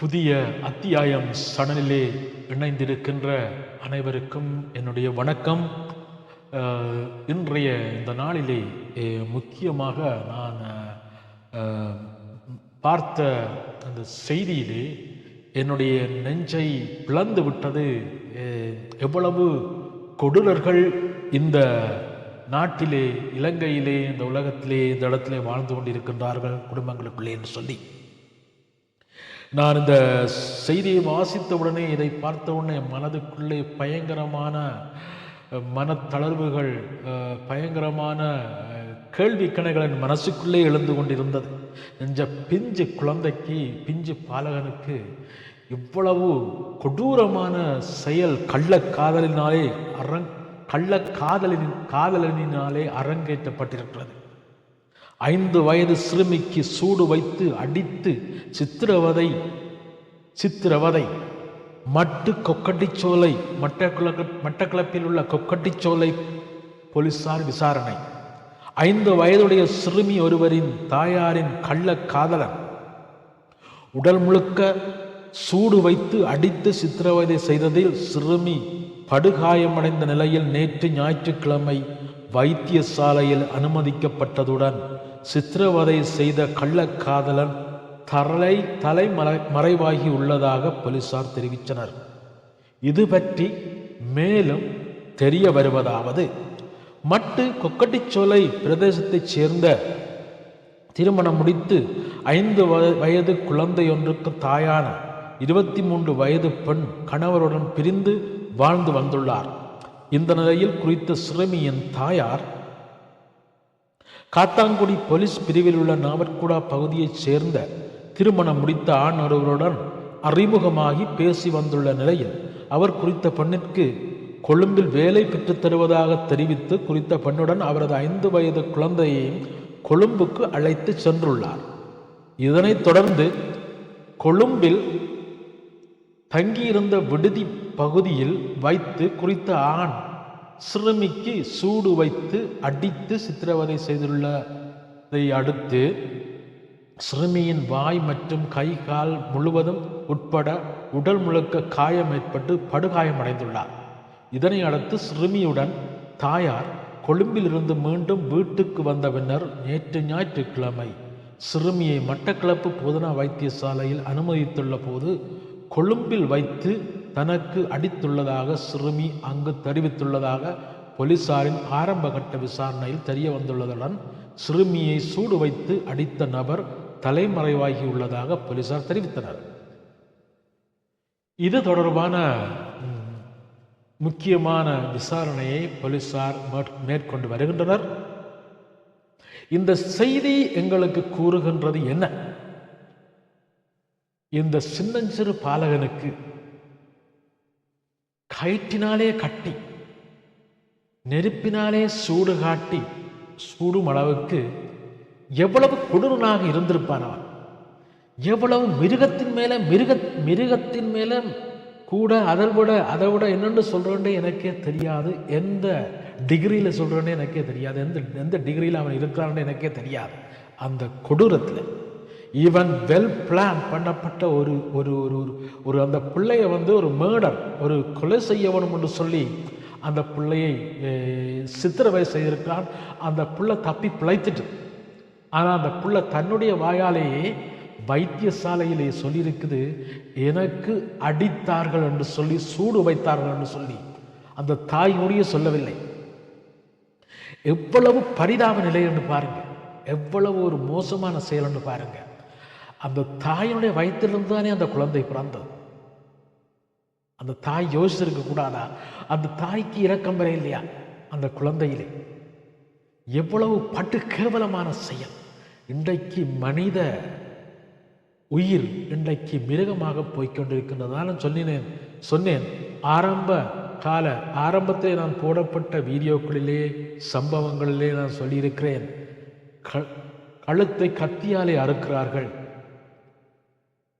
புதிய அத்தியாயம் சடனிலே இணைந்திருக்கின்ற அனைவருக்கும் என்னுடைய வணக்கம். இன்றைய இந்த நாளிலே முக்கியமாக நான் பார்த்த அந்த செய்தியிலே என்னுடைய நெஞ்சை பிளந்து விட்டது எவ்வளவு கொடூரர்கள் இந்த நாட்டிலே இலங்கையிலே இந்த உலகத்திலே இந்த இடத்திலே வாழ்ந்து கொண்டிருக்கின்றார்கள் குடும்பங்களுக்குள்ளே என்று சொல்லி. நான் இந்த செய்தியை வாசித்த உடனே இதை பார்த்த உடனே மனதுக்குள்ளே பயங்கரமான மனத்தளர்வுகள் பயங்கரமான கேள்வி கணைகள் என் மனசுக்குள்ளே எழுந்து கொண்டிருந்தது. இந்த பிஞ்சு குழந்தைக்கு பிஞ்சு பாலகனுக்கு இவ்வளவு கொடூரமான செயல் கள்ளக்காதலினாலே அரங் கள்ளக்காதலின் காதலனினாலே அரங்கேற்றப்பட்டிருக்கிறது. ஐந்து வயது சிறுமிக்கு சூடு வைத்து அடித்து சித்திரவதை சித்திரவதை மட்டு கொக்கட்டிச்சோலை மட்டக்குள மட்டக்களப்பில் உள்ள கொக்கட்டிச்சோலை போலீசார் விசாரணை. ஐந்து வயதுடைய சிறுமி ஒருவரின் தாயாரின் கள்ள காதலன். உடல் முழுக்க சூடு வைத்து அடித்து சித்திரவதை செய்ததில் சிறுமி படுகாயமடைந்த நிலையில் நேற்று ஞாயிற்றுக்கிழமை வைத்தியசாலையில் அனுமதிக்கப்பட்டதுடன் சித்திரவதை செய்த கள்ளக்காதலன் தலை தலைமறை மறைவாகி உள்ளதாக போலீசார் தெரிவித்தனர். இது பற்றி மேலும் தெரிய வருவதாவது மட்டு கொக்கட்டிச்சோலை பிரதேசத்தைச் சேர்ந்த திருமணம் முடித்து ஐந்து வய- வயது குழந்தையொன்றுக்கு தாயான இருபத்தி மூன்று வயது பெண் கணவருடன் பிரிந்து வாழ்ந்து வந்துள்ளார். இந்த நிலையில் குறித்த சிறுமியின் தாயார் காத்தாங்குடி போலீஸ் பிரிவில் உள்ள நாவற்குடா பகுதியைச் சேர்ந்த திருமணம் முடித்த ஆண் ஒருவருடன் அறிமுகமாகி பேசி வந்துள்ள நிலையில் அவர் குறித்த பெண்ணிற்கு கொழும்பில் வேலை பெற்றுத் தருவதாக தெரிவித்து குறித்த பெண்ணுடன் அவரது ஐந்து வயது குழந்தையையும் கொழும்புக்கு அழைத்து சென்றுள்ளார். இதனைத் தொடர்ந்து கொழும்பில் தங்கியிருந்த விடுதி பகுதியில் வைத்து குறித்த ஆண் சிறுமிக்கு சூடு வைத்து அடித்து சித்திரவதை செய்துள்ளதை அடுத்து சிறுமியின் வாய் மற்றும் கை கால் முழுவதும் உட்பட உடல் முழுக்க காயம் ஏற்பட்டு படுகாயமடைந்துள்ளார். இதனை அடுத்து சிறுமியுடன் தாயார் கொழும்பிலிருந்து மீண்டும் வீட்டுக்கு வந்த பின்னர் நேற்று ஞாயிற்றுக்கிழமை சிறுமியை மட்டக்களப்பு போதனா வைத்தியசாலையில் அனுமதித்துள்ள போது கொழும்பில் வைத்து தனக்கு அடித்துள்ளதாக சிறுமி அங்கு தெரிவித்துள்ளதாக போலீசாரின் ஆரம்பகட்ட விசாரணையில் தெரிய வந்துள்ளதுடன் சிறுமியை சூடு வைத்து அடித்த நபர் தலைமறைவாகியுள்ளதாக போலீசார் தெரிவித்தனர். இது தொடர்பான முக்கியமான விசாரணையை போலீசார் மேற்- மேற்கொண்டு வருகின்றனர். இந்த செய்தி எங்களுக்கு கூறுகின்றது என்ன? இந்த சின்னஞ்சிறு பாலகனுக்கு கயிற்றினாலே கட்டி நெருப்பினாலே சூடு காட்டி சூடும் அளவுக்கு எவ்வளவு கொடூரனாக இருந்திருப்பான் அவன் எவ்வளவு மிருகத்தின் மேல மிருக மிருகத்தின் மேல கூட அதை விட அதை விட என்னென்னு சொல்கிறேன்னு எனக்கே தெரியாது எந்த டிகிரியில் சொல்கிறேன்னு எனக்கே தெரியாது எந்த எந்த டிகிரியில் அவன் இருக்கிறான்னு எனக்கே தெரியாது அந்த கொடூரத்தில் ஈவன் வெல் பிளான் பண்ணப்பட்ட ஒரு ஒரு ஒரு ஒரு- ஒரு அந்த பிள்ளைய வந்து ஒரு மேர்டர் ஒரு கொலை செய்ய வேணும் என்று சொல்லி அந்த பிள்ளையை அஹ், சித்திரவதை செய்திருக்கிறான். அந்த பிள்ளை தப்பி பிழைத்துட்டு. ஆனால் அந்த புள்ள தன்னுடைய வாயாலேயே வைத்தியசாலையிலே சொல்லியிருக்குது எனக்கு அடித்தார்கள் என்று சொல்லி சூடு வைத்தார்கள் என்று சொல்லி. அந்த தாய்மொழியை சொல்லவில்லை. எவ்வளவு பரிதாப நிலை என்று பாருங்கள் எவ்வளவு ஒரு மோசமான செயல் என்று பாருங்கள் அந்த தாயினுடைய வயிற்றிலிருந்து தானே அந்த குழந்தை பிறந்தது. அந்த தாய் யோசிச்சிருக்க கூடாதா? அந்த தாய்க்கு இரக்கம் வர இல்லையா? அந்த குழந்தையிலே. எவ்வளவு பட்டு கேவலமான செயல். இன்றைக்கு மனித உயிர் இன்றைக்கு மிருகமாக போய்க்கொண்டிருக்கின்றது சொன்னினேன் சொன்னேன். ஆரம்ப கால ஆரம்பத்தில் நான் போடப்பட்ட வீடியோக்களிலே சம்பவங்களிலே நான் சொல்லியிருக்கிறேன். க கழுத்தை கத்தியாலே அறுக்கிறார்கள்.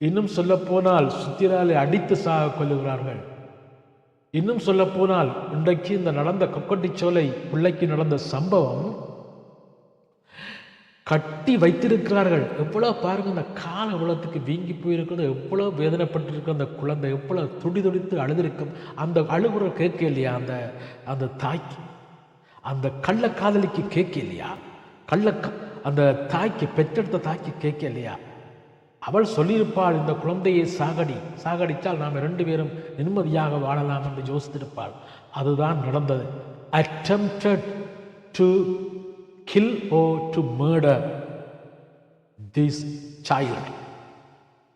இன்னும் சொல்லப்போனால் சுத்திராலே அடித்து சாக கொள்ளுகிறார்கள். இன்னும் சொல்லப்போனால் இன்றைக்கு இந்த நடந்த கொக்கட்டிச்சோலை பிள்ளைக்கு நடந்த சம்பவம் கட்டி வைத்திருக்கிறார்கள். எவ்வளோ பாருங்கள் அந்த கால உலகத்துக்கு வீங்கி போயிருக்கிறது. எவ்வளோ வேதனைப்பட்டிருக்கிற அந்த குழந்தை எவ்வளோ துடி துடித்து அழுதிருக்கும். அந்த அழுகுற கேட்க இல்லையா அந்த அந்த தாய்க்கு? அந்த கள்ள காதலிக்கு கேட்க இல்லையா? கள்ள அந்த தாய்க்கு பெற்றெடுத்த தாய்க்கு கேட்க இல்லையா? அவள் சொல்லியிருப்பாள் இந்த குழந்தையை சாகடி சாகடித்தால் நாம் ரெண்டு பேரும் நிம்மதியாக வாழலாம் என்று யோசித்திருப்பாள். அதுதான் நடந்தது. Attempted to kill oh to murder this child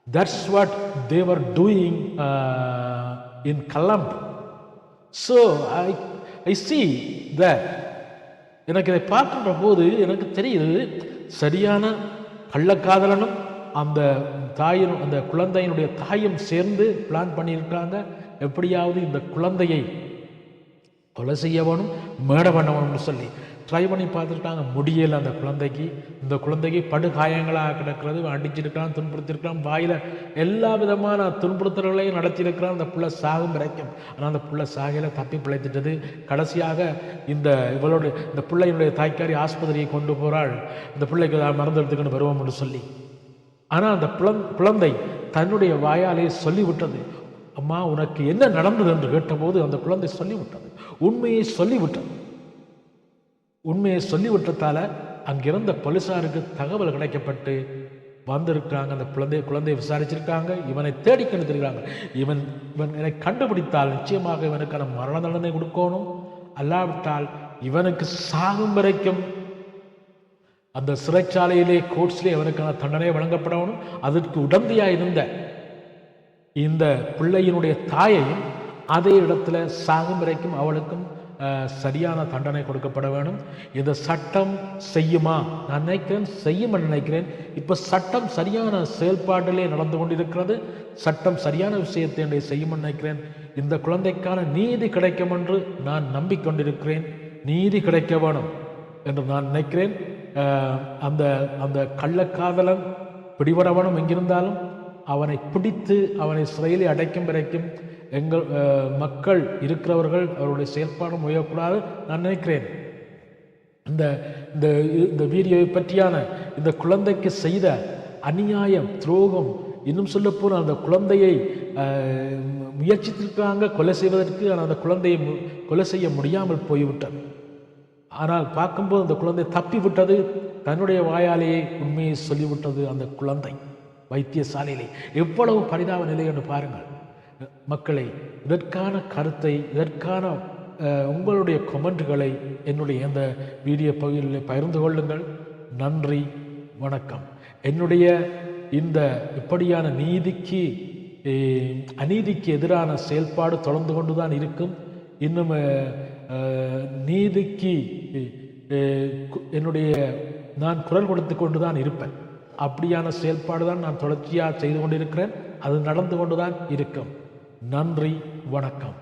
that's what they were doing in column so I I see I எனக்கு இதை பார்க்கின்ற போது எனக்கு தெரியுது சரியான கள்ளக்காதலனும் அந்த தாயின் அந்த குழந்தையினுடைய தாயும் சேர்ந்து பிளான் பண்ணியிருக்காங்க எப்படியாவது இந்த குழந்தையை கொலை செய்யவனும் மேட பண்ணவனும்னு சொல்லி ட்ரை பண்ணி பார்த்துருக்காங்க. முடியலை அந்த குழந்தைக்கு. இந்த குழந்தைக்கு படுகாயங்களாக கிடக்கிறது. அடிச்சிருக்கான் துன்புறுத்திருக்கான் வாயில் எல்லா விதமான துன்புறுத்தல்களையும் நடத்தியிருக்கிறான். அந்த புள்ள சாகும் வரைக்கும். ஆனால் அந்த புள்ள சாகையில் தப்பி பிழைத்துட்டது. கடைசியாக இந்த இவளோட இந்த பிள்ளையினுடைய தாய்க்காரி ஆஸ்பத்திரியை கொண்டு போகிறாள் இந்த பிள்ளைக்கு மறந்து மருந்து எடுத்துக்கணும் வருவோம்னு சொல்லி. ஆனால் அந்த குழந் குழந்தை தன்னுடைய வாயாலே சொல்லிவிட்டது. அம்மா உனக்கு என்ன நடந்தது? என்று கேட்டபோது அந்த குழந்தை சொல்லிவிட்டது. உண்மையை சொல்லிவிட்டது. உண்மையை சொல்லிவிட்டதால அங்கிருந்த போலீசாருக்கு தகவல் கிடைக்கப்பட்டு வந்திருக்கிறாங்க. அந்த குழந்தை குழந்தையை விசாரிச்சிருக்காங்க. இவனை தேடி கண்டுத்திருக்கிறாங்க இவன் இவன் என்னை கண்டுபிடித்தால் நிச்சயமாக இவனுக்கான மரண தண்டனை கொடுக்கணும். அல்லாவிட்டால் இவனுக்கு சாகும் வரைக்கும் அந்த சிறைச்சாலையிலே கோர்ட்ஸ்லேயே அவனுக்கான தண்டனை வழங்கப்படணும். அதற்கு உடந்தையாக இருந்த இந்த பிள்ளையினுடைய தாயையும் அதே இடத்துல சாகும் வரைக்கும் அவளுக்கும் சரியான தண்டனை கொடுக்கப்பட வேணும். இந்த சட்டம் செய்யுமா? நான் நினைக்கிறேன் செய்யும் நினைக்கிறேன். இப்போ சட்டம் சரியான செயல்பாட்டிலே நடந்து கொண்டிருக்கிறது. சட்டம் சரியான விஷயத்தை செய்யும் நினைக்கிறேன். இந்த குழந்தைக்கான நீதி கிடைக்கும் என்று நான் நம்பிக்கொண்டிருக்கிறேன். நீதி கிடைக்க வேணும் என்று நான் நினைக்கிறேன். அந்த அந்த கள்ளக்காதலன் பிடிபடவனும் எங்கிருந்தாலும் அவனை பிடித்து அவனை சிறையிலே அடைக்கும் வரைக்கும் எங்கள் மக்கள் இருக்கிறவர்கள் அவருடைய செயல்பாடு முயக்கூடாது நான் நினைக்கிறேன். இந்த இந்த இந்த வீடியோவை பற்றியான இந்த குழந்தைக்கு செய்த அநியாயம் துரோகம் இன்னும் சொல்ல போனால் அந்த குழந்தையை முயற்சித்திருக்காங்க கொலை செய்வதற்கு ஆனால் அந்த குழந்தையை மு- கொலை செய்ய முடியாமல் போய்விட்டது. ஆனால் பார்க்கும்போது அந்த குழந்தை தப்பி விட்டது தன்னுடைய வாயாலேயே உண்மையை சொல்லிவிட்டது அந்த குழந்தை வைத்தியசாலையிலே. எவ்வளவு பரிதாப நிலை என்று பாருங்கள். மக்களை இதற்கான கருத்தை இதற்கான உங்களுடைய கமெண்ட்களை என்னுடைய இந்த வீடியோ பகுதியில் பகிர்ந்து கொள்ளுங்கள். நன்றி வணக்கம். என்னுடைய இந்த இப்படியான நீதிக்கு அநீதிக்கு எதிரான செயல்பாடு தொடர்ந்து கொண்டு தான் இருக்கும். இன்னும் நீதிக்கு என்னுடைய நான் குரல் கொடுத்து கொண்டு தான் இருப்பேன். அப்படியான செயல்பாடு தான் நான் தொடர்ச்சியாக செய்து கொண்டிருக்கிறேன். அது நடந்து கொண்டு தான் இருக்கும். நன்றி வணக்கம்.